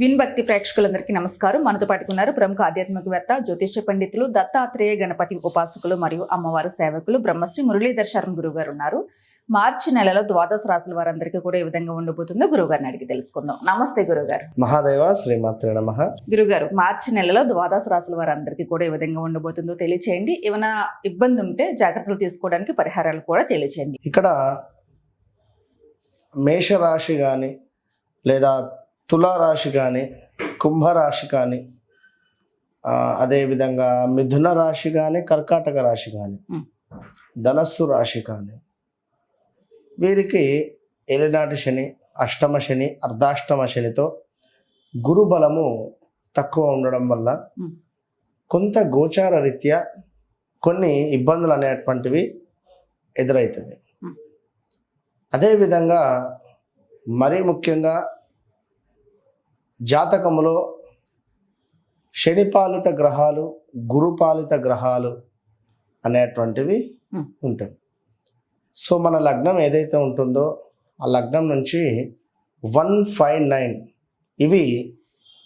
Win భక్తి ప్రేక్షకులందరికీ నమస్కారం. మనతో పాటుకున్నారు ప్రముఖ ఆధ్యాత్మికవేత్త జ్యోతిష్య పండితులు దత్తాత్రేయ గణపతి ఉపాసకులు మరియు అమ్మవారి సేవకులు బ్రహ్మశ్రీ మురళీధర్ శర్మ గురువు గారు ఉన్నారు. మార్చి నెలలో ద్వాదశ రాశుల వారందరికీ కూడా ఏ విధంగా ఉండబోతుందో. గురువు గారిని అడిగి తెలుసుకుందాం. నమస్తే గురుగారు మహాదేవ శ్రీమాత్రే నమ. గురుగారు మార్చి నెలలో ద్వాదశ రాశుల వారందరికీ కూడా ఏ విధంగా ఉండబోతుందో తెలియచేయండి. ఏమైనా ఇబ్బంది ఉంటే జాగ్రత్తలు తీసుకోవడానికి పరిహారాలు కూడా తెలియచేయండి. ఇక్కడ మేషరాశి కానీ లేదా తులారాశి కానీ కుంభరాశి కానీ అదేవిధంగా మిథున రాశి కానీ కర్కాటక రాశి కానీ. ధనస్సు రాశి కానీ వీరికి ఏలినాటి శని అష్టమ శని అర్ధాష్టమ శనితో గురు బలము తక్కువ ఉండడం వల్ల. కొంత గోచార రీత్యా కొన్ని ఇబ్బందులు అనేటువంటివి ఎదురవుతుంది. అదేవిధంగా మరీ ముఖ్యంగా జాతకములో శనిపాలిత గ్రహాలు గురుపాలిత గ్రహాలు అనేటువంటివి మ్. ఉంటాయి సో మన లగ్నం ఏదైతే ఉంటుందో ఆ లగ్నం నుంచి వన్ ఫైవ్ నైన్ ఇవి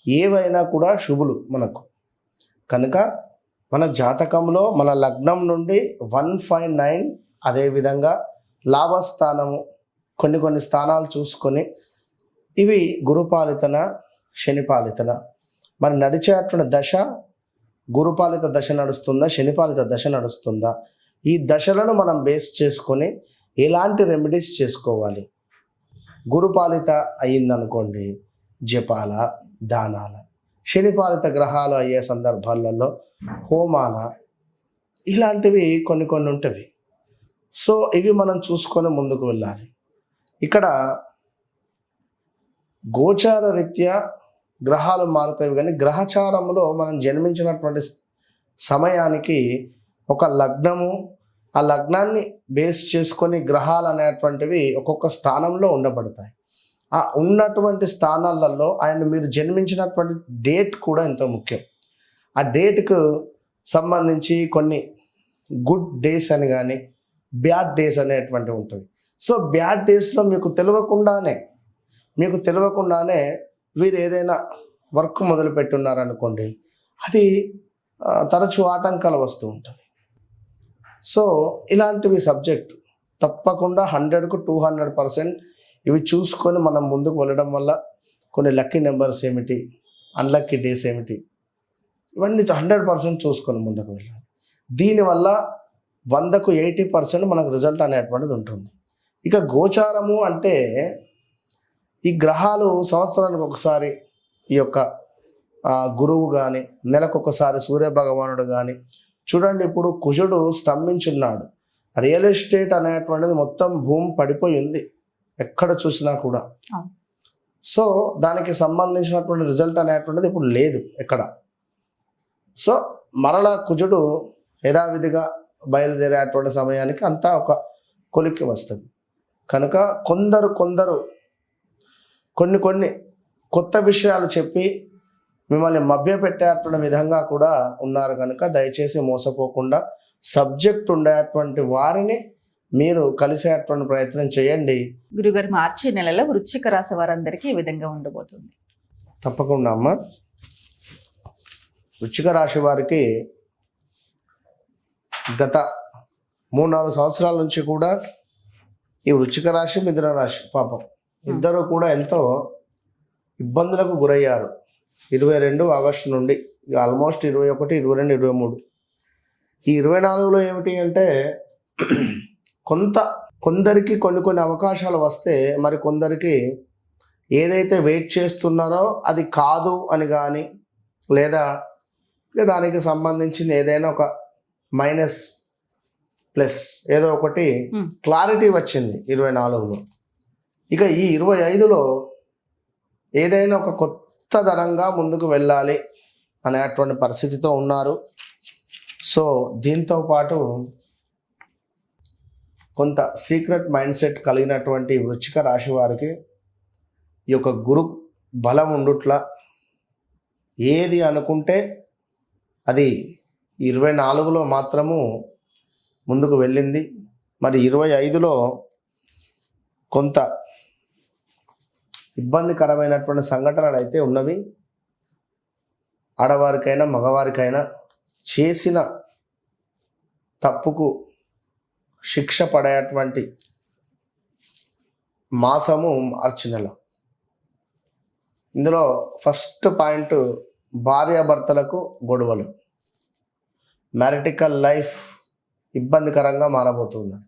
ఏవైనా కూడా శుభులు మనకు కనుక మన జాతకంలో మన లగ్నం నుండి వన్ ఫైవ్ నైన్ అదేవిధంగా లాభస్థానము కొన్ని కొన్ని స్థానాలు చూసుకొని ఇవి గురుపాలితన శనిపాలితన మరి నడిచేటువంటి దశ గురుపాలిత దశ నడుస్తుందా శనిపాలిత దశ నడుస్తుందా? ఈ దశలను మనం బేస్ చేసుకొని ఎలాంటి రెమెడీస్ చేసుకోవాలి? గురుపాలిత అయిందనుకోండి జపాల దానాల. శనిపాలిత గ్రహాలు అయ్యే సందర్భాలలో హోమాల ఇలాంటివి కొన్ని కొన్ని ఉంటవి. సో ఇవి మనం చూసుకొని ముందుకు వెళ్ళాలి. ఇక్కడ గోచార రీత్యా గ్రహాలు మారుతాయి కానీ గ్రహచారంలో మనం జన్మించినటువంటి సమయానికి ఒక లగ్నము ఆ లగ్నాన్ని బేస్ చేసుకొని గ్రహాలు అనేటువంటివి ఒక్కొక్క స్థానంలో ఉండబడతాయి. ఆ ఉన్నటువంటి స్థానాలలో ఆయన మీరు జన్మించినటువంటి డేట్ కూడా ఎంతో ముఖ్యం. ఆ డేట్కు సంబంధించి కొన్ని గుడ్ డేస్ అని కానీ బ్యాడ్ డేస్ అనేటువంటివి ఉంటాయి సో బ్యాడ్ డేస్లో మీకు తెలియకుండానే మీకు తెలియకుండానే వీరు ఏదైనా వర్క్ మొదలు పెట్టున్నారనుకోండి అది తరచూ ఆటంకాలు వస్తూ ఉంటాయి సో ఇలాంటివి సబ్జెక్ట్ తప్పకుండా హండ్రెడ్కు టూ హండ్రెడ్ పర్సెంట్ ఇవి చూసుకొని మనం ముందుకు వెళ్ళడం వల్ల కొన్ని లక్కీ నెంబర్స్ ఏమిటి అన్లక్కీ డేస్ ఏమిటి ఇవన్నీ హండ్రెడ్ పర్సెంట్ చూసుకొని ముందుకు వెళ్ళాలి. దీనివల్ల వందకు ఎయిటీ పర్సెంట్ మనకు రిజల్ట్ అనేటువంటిది ఉంటుంది. ఇక గోచారము అంటే ఈ గ్రహాలు సంవత్సరానికి ఒకసారి ఈ యొక్క గురువు కానీ నెలకొకసారి సూర్య భగవానుడు కానీ చూడండి ఇప్పుడు కుజుడు స్తంభించున్నాడు. రియల్ ఎస్టేట్ అనేటువంటిది మొత్తం భూమి పడిపోయి ఉంది ఎక్కడ చూసినా కూడా. సో దానికి సంబంధించినటువంటి రిజల్ట్ అనేటువంటిది ఇప్పుడు లేదు ఎక్కడ. సో మరలా కుజుడు యథావిధిగా బయలుదేరేటువంటి సమయానికి అంతా ఒక కొలిక్కి వస్తుంది. కనుక కొందరు కొందరు కొన్ని కొన్ని కొత్త విషయాలు చెప్పి మిమ్మల్ని మభ్యపెట్టేటువంటి విధంగా కూడా ఉన్నారు కనుక దయచేసి మోసపోకుండా సబ్జెక్ట్ ఉండేటువంటి వారిని మీరు కలిసేటువంటి ప్రయత్నం చేయండి. గురుగారు మార్చి నెలలో వృశ్చిక రాశి వారందరికీ ఏ విధంగా ఉండబోతుంది. తప్పకుండా అమ్మ. వృచ్చిక రాశి వారికి గత మూడు నాలుగు సంవత్సరాల నుంచి కూడా ఈ వృచ్చిక రాశి మిథున రాశి పాపం. ఇద్దరు కూడా ఎంతో ఇబ్బందులకు గురయ్యారు. ఇరవై రెండు ఆగస్టు నుండి ఆల్మోస్ట్ ఇరవై ఒకటి ఇరవై రెండు ఇరవై మూడు. ఈ ఇరవై నాలుగులో ఏమిటి అంటే కొంత కొందరికి కొన్ని కొన్ని అవకాశాలు వస్తే మరి కొందరికి ఏదైతే వెయిట్ చేస్తున్నారో అది కాదు అని కానీ లేదా దానికి సంబంధించిన ఏదైనా ఒక మైనస్ ప్లస్ ఏదో ఒకటి. క్లారిటీ వచ్చింది ఇరవై నాలుగులో. ఇక ఈ ఇరవై ఐదులో ఏదైనా ఒక కొత్త ధరంగా ముందుకు వెళ్ళాలి అనేటువంటి పరిస్థితితో ఉన్నారు. సో దీంతో పాటు కొంత సీక్రెట్ మైండ్ సెట్ కలిగినటువంటి వృచ్చిక రాశి వారికి ఈ యొక్క గురు బలం ఉండుట్లా ఏది అనుకుంటే అది ఇరవై నాలుగులో మాత్రము ముందుకు వెళ్ళింది. మరి ఇరవై ఐదులో కొంత ఇబ్బందికరమైనటువంటి సంఘటనలు అయితే ఉన్నవి. ఆడవారికైనా మగవారికైనా చేసిన తప్పుకు శిక్ష పడేటువంటి మాసము మార్చి నెల. ఇందులో ఫస్ట్ పాయింట్ భార్యాభర్తలకు గొడవలు. మ్యారిటికల్ లైఫ్ ఇబ్బందికరంగా మారబోతున్నది.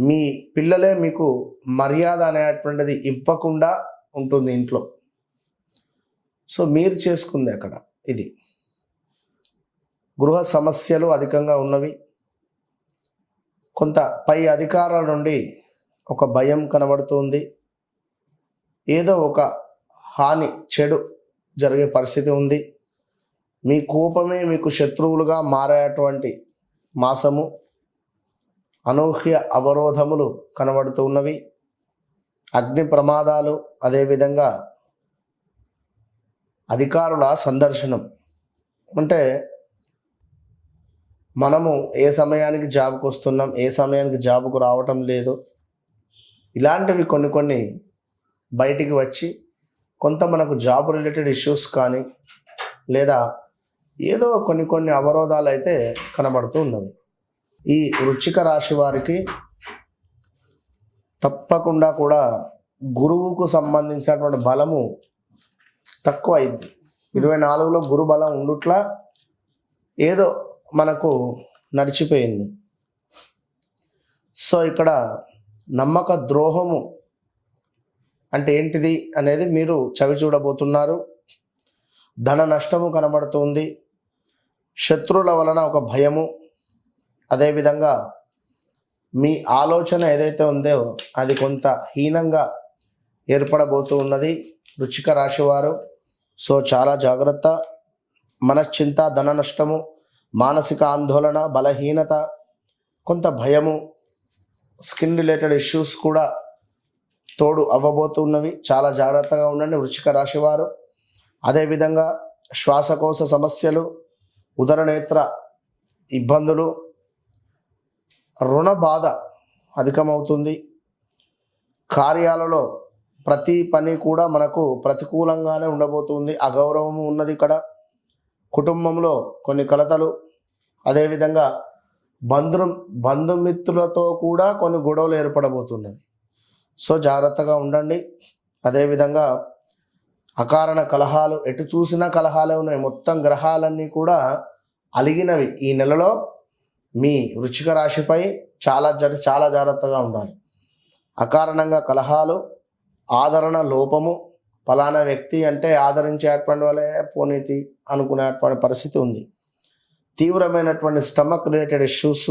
మీ పిల్లలే మీకు మర్యాద అనేటువంటిది ఇవ్వకుండా ఉంటుంది ఇంట్లో. సో మీరు చేసుకుంది అక్కడ ఇది. గృహ సమస్యలు అధికంగా ఉన్నవి. కొంత పై అధికారాల నుండి ఒక భయం కనబడుతుంది. ఏదో ఒక హాని చెడు జరిగే పరిస్థితి ఉంది. మీ కోపమే మీకు శత్రువులుగా మారేటువంటి మాసము. అనూహ్య అవరోధములు కనబడుతూ ఉన్నవి. అగ్ని ప్రమాదాలు అదేవిధంగా అధికారుల సందర్శనం. అంటే మనము ఏ సమయానికి జాబ్కు వస్తున్నాం ఏ సమయానికి జాబ్కు రావటం లేదు. ఇలాంటివి కొన్ని కొన్ని బయటికి వచ్చి కొంత మనకు జాబ్ రిలేటెడ్ ఇష్యూస్ కానీ లేదా ఏదో కొన్ని కొన్ని అవరోధాలు అయితే కనబడుతూ ఉన్నవి. ఈ వృచ్చిక రాశి వారికి తప్పకుండా కూడా గురువుకు సంబంధించినటువంటి బలము తక్కువ అయింది ఇరవై నాలుగులో గురు బలం ఉండుట్లా ఏదో మనకు నడిచిపోయింది. సో ఇక్కడ నమ్మక ద్రోహము అంటే ఏంటిది అనేది మీరు చవి చూడబోతున్నారు. ధన నష్టము కనబడుతుంది. శత్రువుల వలన ఒక భయము. అదేవిధంగా మీ ఆలోచన ఏదైతే ఉందో అది కొంత హీనంగా ఏర్పడబోతూ ఉన్నది. రుచిక రాశివారు సో చాలా జాగ్రత్త. మనశ్చింత ధన నష్టము మానసిక ఆందోళన బలహీనత కొంత భయము స్కిన్ రిలేటెడ్ ఇష్యూస్ కూడా తోడు అవ్వబోతున్నవి. చాలా జాగ్రత్తగా ఉండండి వృచ్చిక రాశివారు. అదేవిధంగా శ్వాసకోశ సమస్యలు ఉదరనేత్ర ఇబ్బందులు రుణ బాధ అధికమవుతుంది. కార్యాలలో ప్రతి పని కూడా మనకు ప్రతికూలంగానే ఉండబోతుంది. అగౌరవము ఉన్నది ఇక్కడ. కుటుంబంలో కొన్ని కలతలు. అదేవిధంగా బంధు బంధుమిత్రులతో కూడా కొన్ని గొడవలు ఏర్పడబోతున్నవి సో జాగ్రత్తగా ఉండండి. అదేవిధంగా అకారణ కలహాలు ఎటు చూసినా కలహాలే ఉన్నాయి. మొత్తం గ్రహాలన్నీ కూడా అలిగినవి. ఈ నెలలో మీ వృచ్చిక రాశిపై చాలా జ- చాలా జాగ్రత్తగా ఉండాలి. అకారణంగా కలహాలు ఆదరణ లోపము ఫలానా వ్యక్తి అంటే ఆదరించేటువంటి వాళ్ళే పోనీతి అనుకునేటువంటి పరిస్థితి ఉంది. తీవ్రమైనటువంటి స్టమక్ రిలేటెడ్ ఇష్యూస్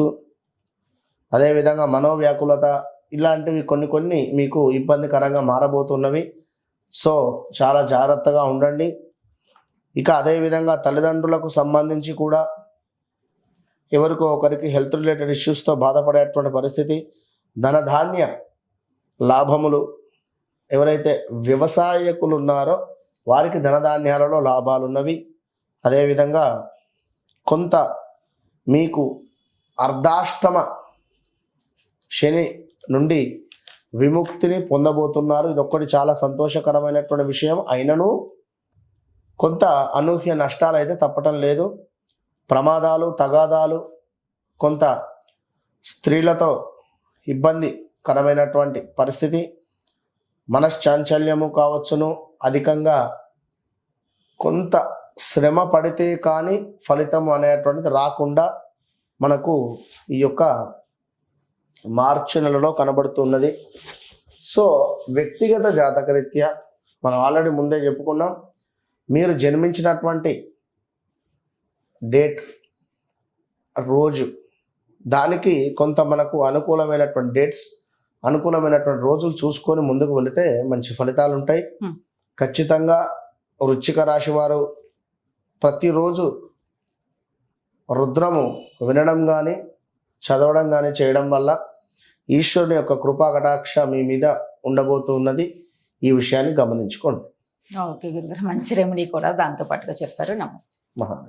అదేవిధంగా మనోవ్యాకులత ఇలాంటివి కొన్ని కొన్ని మీకు ఇబ్బందికరంగా మారబోతున్నవి. సో చాలా జాగ్రత్తగా ఉండండి. ఇక అదేవిధంగా తల్లిదండ్రులకు సంబంధించి కూడా ఎవరికో ఒకరికి హెల్త్ రిలేటెడ్ ఇష్యూస్తో బాధపడేటువంటి పరిస్థితి ధనధాన్య లాభములు ఎవరైతే వ్యవసాయకులు ఉన్నారో వారికి ధనధాన్యాలలో లాభాలు ఉన్నవి అదేవిధంగా కొంత మీకు అర్ధాష్టమ శని నుండి విముక్తిని పొందబోతున్నారు. ఇది ఒక్కటి చాలా సంతోషకరమైనటువంటి విషయం. అయినను కొంత అనూహ్య నష్టాలు అయితే తప్పటం లేదు. ప్రమాదాలు తగాదాలు కొంత స్త్రీలతో ఇబ్బందికరమైనటువంటి పరిస్థితి. మనశ్చాంచల్యము కావచ్చును. అధికంగా కొంత శ్రమ పడితే కానీ ఫలితం అనేటువంటిది రాకుండా మనకు ఈ యొక్క మార్చి నెలలో కనబడుతున్నది. సో వ్యక్తిగత జాతకరీత్యా మనం ఆల్రెడీ ముందే చెప్పుకున్నాం. మీరు జన్మించినటువంటి డేట్ రోజు. దానికి కొంత మనకు అనుకూలమైనటువంటి డేట్స్ అనుకూలమైనటువంటి రోజులు చూసుకొని ముందుకు వెళితే మంచి ఫలితాలు ఉంటాయి. ఖచ్చితంగా వృచ్చిక రాశి వారు ప్రతిరోజు రుద్రము వినడం కానీ చదవడం కానీ చేయడం వల్ల ఈశ్వరుని యొక్క కృపా కటాక్ష మీ మీద ఉండబోతున్నది ఈ విషయాన్ని గమనించుకోండి. ఓకే గురుగారు మంచి రెమెడీ కూడా దాంతో పాటుగా చెప్పారు. నమస్తే. మహా